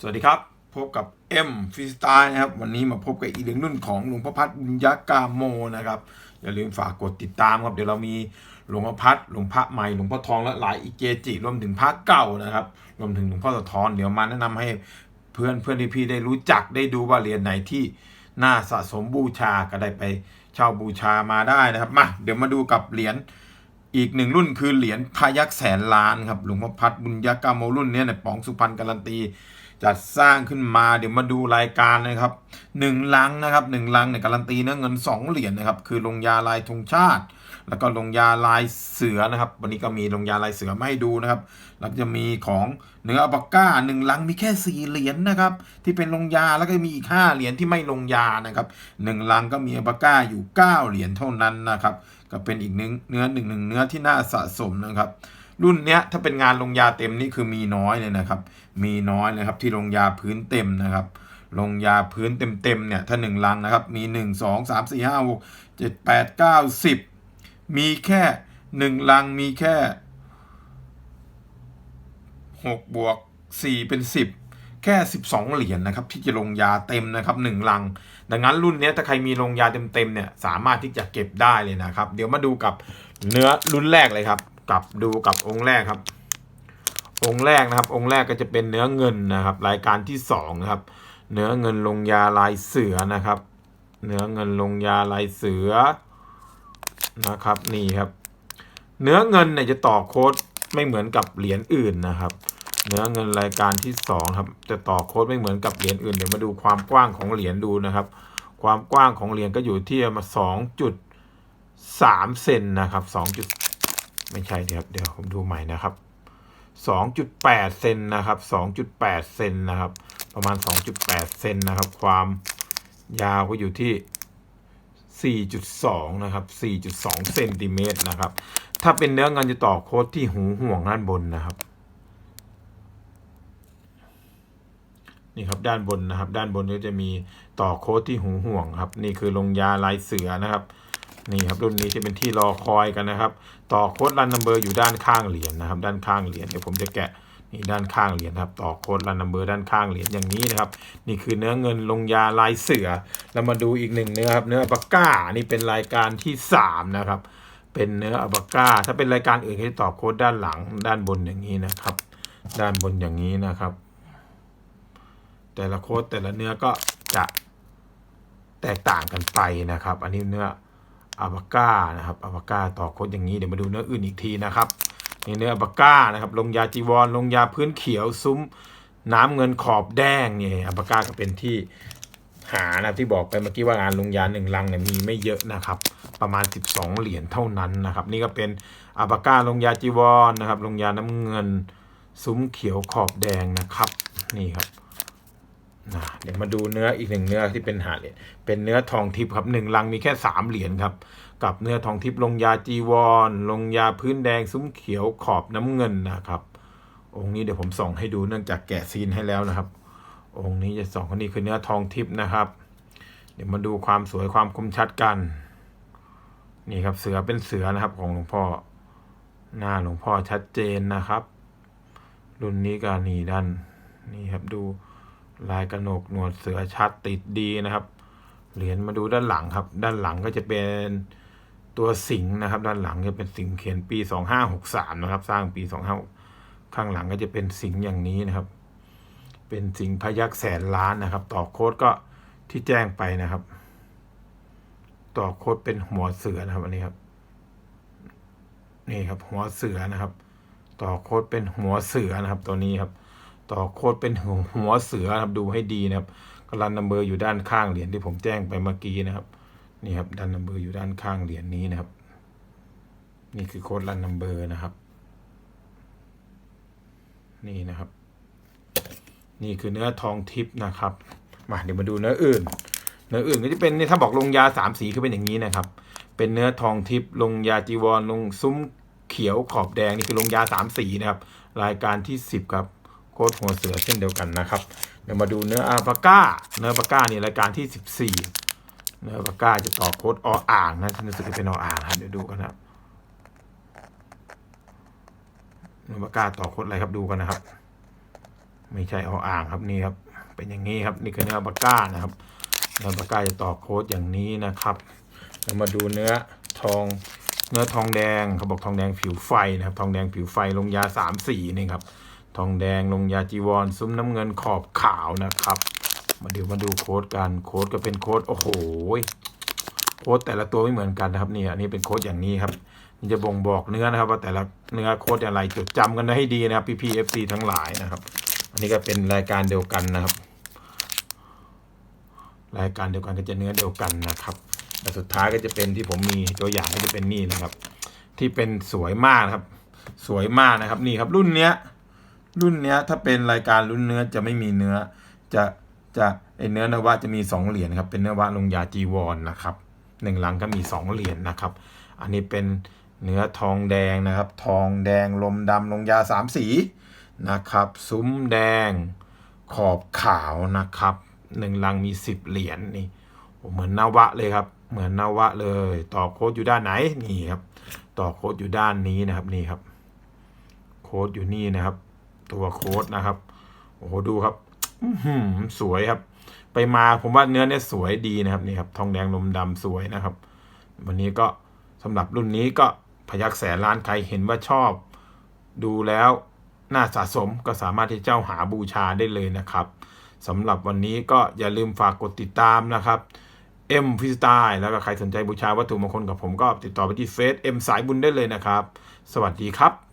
สวัสดีครับ พบกับเอ็มฟรีสตล์นะครับ วันนี้มาพบกับอีกหนึ่งรุ่นของหลวงพ่อพัดบุญยกาโมนะครับ อย่าลืมฝากกดติดตามครับ เดี๋ยวเรามีหลวงพ่อพัดหลวงพระใหม่หลวงพ่อทองและหลายอีเกจิรวมถึงพระเก่านะครับ รวมถึงหลวงพ่อสะท้อนเดี๋ยวมาแนะนำให้เพื่อนเพื่อนที่พี่ได้รู้จักได้ดูว่าเหรียญไหนที่น่าสะสมบูชาก็ได้ไปเช่าบูชามาได้นะครับมาเดี๋ยวมาดูกับเหรียญอีกหนึ่งรุ่นคือเหรียญพายักแสนล้านครับหลวงพ่อพัดบุญยกรรมโมรุ่นนี้ยในยป๋องสุพรรณการันตี จัดสร้างขึ้นมาเดี๋ยวมาดูรายการนะครับหนึ่งลังนะครับหนึ่งลังเนี่ยการันตีเนื้อเงินสองเหรียญนะครับคือลงยาลายธงชาติ แล้วก็ลงยาลายเสือนะครับ วันนี้ก็มีลงยาลายเสือมาให้ดูนะครับแล้วจะมีของเนื้ออัปาก้าหนึ่งลังมีแค่สี่เหรียญนะครับที่เป็นลงยาแล้วก็มีอีกห้าเหรียญที่ไม่ลงยานะครับหนึ่งลังก็มีอัปาก้าอยู่เก้าเหรียญเท่านั้นนะครับก็เป็นอีกเนื้อเนื้อหนึ่งหนึ่งเนื้อที่น่าสะสมนะครับ รุ่นเนี้ยถ้าเป็นงานลงยาเต็มนี่คือมีน้อยเลยนะครับ มีน้อยเลยครับที่ลงยาพื้นเต็มนะครับลงยาพื้นเต็มๆเนี่ยถ้าหนึ่งลังนะครับมีหนึ่งสองสามสี่ห้าหกเจ็ดแปดเก้าสิบมีแค่หนึ่งลังมีแค่หกบวกสี่เป็นสิบแค่สิบสองเหรียญนะครับที่จะลงยาเต็มนะครับหนึ่งลัง ดังนั้นรุ่นเนี้ยถ้าใครมีลงยาเต็มๆเนี่ยสามารถที่จะเก็บได้เลยนะครับ เดี๋ยวมาดูกับเนื้อรุ่นแรกเลยครับ กับดูกับองค์แรกครับ องค์แรกนะครับ องค์แรกก็จะเป็นเนื้อเงินนะครับ รายการที่สองนะครับ เนื้อเงินลงยาลายเสือนะครับ เนื้อเงินลงยาลายเสือนะครับนี่ครับ เนื้อเงินเนี่ยจะต่อโค้ดไม่เหมือนกับเหรียญอื่นนะครับ เนื้อเงินรายการที่สองครับ จะต่อโค้ดไม่เหมือนกับเหรียญอื่นเดี๋ยวมาดูความกว้างของเหรียญดูนะครับ ความกว้างของเหรียญก็อยู่ที่ประมาสองจุดสามเซนนะครับสองจุด ไม่ใช่เดี๋ยวเดี๋ยวผมดูใหม่นะครับสองจุดแปดเซนนะครับสองจุดแปดเซนนะครับ ประมาณสองจุดแปดเซนนะครับ ความยาวก็อยู่ที่ 4.2 นะครับ 4.2 เซนติเมตรนะครับ ถ้าเป็นเนื้อเงินจะต่อโค้ดที่หูห่วงด้านบนนะครับ นี่ครับด้านบนนะครับ ด้านบนก็จะมีต่อโค้ดที่หูห่วงครับ นี่คือลงยาลายเสือนะครับ นี่ครับรุ่นนี้จะเป็นที่รอคอยกันนะครับ ต่อโค้ดรันนัมเบอร์อยู่ด้านข้างเหรียญนะครับ ด้านข้างเหรียญเดี๋ยวผมจะแกะนี่ด้านข้างเหรียญครับ ต่อโค้ดรันนัมเบอร์ด้านข้างเหรียญอย่างนี้นะครับ นี่คือเนื้อเงินลงยาลายเสือแล้วมาดูอีกหนึ่งเนื้อครับเนื้ออปาก้านี่เป็นรายการที่สามนะครับ เป็นเนื้ออัลปก้า ถ้าเป็นรายการอื่นให้ต่อโค้ดด้านหลังด้านบนอย่างนี้นะครับ ด้านบนอย่างนี้นะครับ แต่ละโค้ดแต่ละเนื้อก็จะแตกต่างกันไปนะครับ อันนี้เนื้อ อัลปาก้านะครับอัลปาก้าต่อโคดอย่างนี้เดี๋ยวมาดูเนื้ออื่นอีกทีนะครับนี่เนื้ออัลปาก้านะครับลงยาจีวรลงยาพื้นเขียวซุ้มน้ำเงินขอบแดงนี่อัลปาก้าก็เป็นที่หานะที่บอกไปเมื่อกี้ว่างานลงยาหนึ่งลังเนี่ยมีไม่เยอะนะครับ ประมาณ 12 เหรียญเท่านั้นนะครับ นี่ก็เป็นอัลปาก้าลงยาจีวรนะครับ ลงยาน้ำเงิน ซุ้มเขียวขอบแดงนะครับ นี่ครับ เดี๋ยวมาดูเนื้ออีกหนึ่งเนื้อที่เป็นหาเหรียญเป็นเนื้อทองทิพย์ครับหนึ่งลังมีแค่สามเหรียญครับ กับเนื้อทองทิพย์ลงยาจีวร ลงยาพื้นแดงซุ้มเขียวขอบน้ำเงินนะครับ องค์นี้เดี๋ยวผมส่องให้ดูเนื่องจากแกะซีนให้แล้วนะครับ องค์นี้จะส่องคนนี้คือเนื้อทองทิพย์นะครับ เดี๋ยวมาดูความสวยความคมชัดกัน นี่ครับเสือเป็นเสือนะครับของหลวงพ่อ หน้าหลวงพ่อชัดเจนนะครับ รุ่นนี้ก็นี่ด้านนี่ครับดู ลายกระหนกหนวดเสือชัดติดดีนะครับ เหรียญมาดูด้านหลังครับ ด้านหลังก็จะเป็นตัวสิงห์นะครับ ด้านหลังจะเป็นสิงห์เขียนปีสองห้าหกสามนะครับ สร้างปีสองห้าข้างหลังก็จะเป็นสิงห์อย่างนี้นะครับ เป็นสิงห์พยักแสนล้านนะครับ ต่อโค้ดก็ที่แจ้งไปนะครับ ต่อโค้ดเป็นหัวเสือนะครับอันนี้ครับ นี่ครับหัวเสือนะครับ ต่อโค้ดเป็นหัวเสือนะครับตัวนี้ครับ ต่อโค้ดเป็นหัวหวเสือครับดูให้ดีนะครับกรันนัมเบอร์อยู่ด้านข้างเหรียญที่ผมแจ้งไปเมื่อกี้นะครับนี่ครับดันนัมเบอร์อยู่ด้านข้างเหรียญนี้นะครับ นี่คือโค้ดรันนัมเบอร์นะครับ นี่นะครับ นี่คือเนื้อทองทิพย์นะครับมาเดี๋ยวมาดูเนื้ออื่น เนื้ออื่นก็จะเป็นนี่ถ้าบอกลงยาสามสีคือเป็นอย่างนี้นะครับ เป็นเนื้อทองทิพย์ลงยาจีวรลงซุ้มเขียวขอบแดงนี่คือลงยาสามสีนะครับ รายการที่สิบครับ โค้ดหัวเสือเช่นเดียวกันนะครับ เดี๋ยวมาดูเนื้ออัลปาก้า เนื้ออัลปาก้านี่รายการที่สิบสี่เนื้ออัลปาก้าจะต่อโค้ดออ่างนะท่านรู้สึกจะเป็นออ่างครับเดี๋ยวดูกันนะครับเนื้ออัลปาก้าต่อโค้ดอะไรครับดูกันนะครับ ไม่ใช่ออ่างครับนี่ครับ เป็นอย่างนี้ครับนี่คือเนื้ออัลปาก้านะครับ เนื้ออัลปาก้าจะต่อโค้ดอย่างนี้นะครับเรามาดูเนื้อทอง เนื้อทองแดงเขาบอกทองแดงผิวไฟนะครับ ทองแดงผิวไฟลงยาสามสีนี่ครับ ทองแดงลงยาจีวรซุ้มน้ำเงินขอบขาวนะครับ มาเดี๋ยวมาดูโค้ดกันโค้ดก็เป็นโค้ดโอ้โหโค้ดแต่ละตัวไม่เหมือนกันนะครับนี่อันนี้เป็นโค้ดอย่างนี้ครับมันจะบ่งบอกเนื้อนะครับ ว่าแต่ละเนื้อโค้ดอะไรจดจำกันให้ดีนะครับพี่พีเอฟซีทั้งหลายนะครับ อันนี้ก็เป็นรายการเดียวกันนะครับ รายการเดียวกันก็จะเนื้อเดียวกันนะครับแต่สุดท้ายก็จะเป็นที่ผมมีตัวอย่างก็จะเป็นนี่นะครับ ที่เป็นสวยมากครับ สวยมากนะครับนี่ครับ รุ่นเนี้ย รุ่นเนี้ยถ้าเป็นรายการรุ่นเนื้อจะไม่มีเนื้อ จะจะไอเนื้อนวะจะมีสองเหรียญครับ เป็นเนื้อวะลงยาจีวรนนะครับหนึ่งหลังก็มีสองเหรียญนะครับ อันนี้เป็นเนื้อทองแดงนะครับ ทองแดงลมดำลงยาสามสีนะครับ ซุ้มแดงขอบขาวนะครับหนึ่งลังมีสิบเหรียญนี่เหมือนนวะเลยครับ เหมือนนวะเลย ต่อโค้ดอยู่ด้านไหนนี่ครับ ต่อโค้ดอยู่ด้านนี้นะครับนี่ครับ โค้ดอยู่นี่นะครับ ตัวโค้ดนะครับ โอ้โหดูครับอื้อหือสวยครับ ไปมาผมว่าเนื้อเนี่ยสวยดีนะครับนี่ครับ ทองแดงลมดำสวยนะครับ วันนี้ก็สำหรับรุ่นนี้ก็พยักแสนล้านใครเห็นว่าชอบ ดูแล้วน่าสะสมก็สามารถที่เจ้าหาบูชาได้เลยนะครับสำหรับวันนี้ก็อย่าลืมฝากกดติดตามนะครับเอ็มฟิสไตล์แล้วก็ใครสนใจบูชาวัตถุมงคลกับผมก็ติดต่อไปที่เฟซเอ็มสายบุญได้เลยนะครับ สวัสดีครับ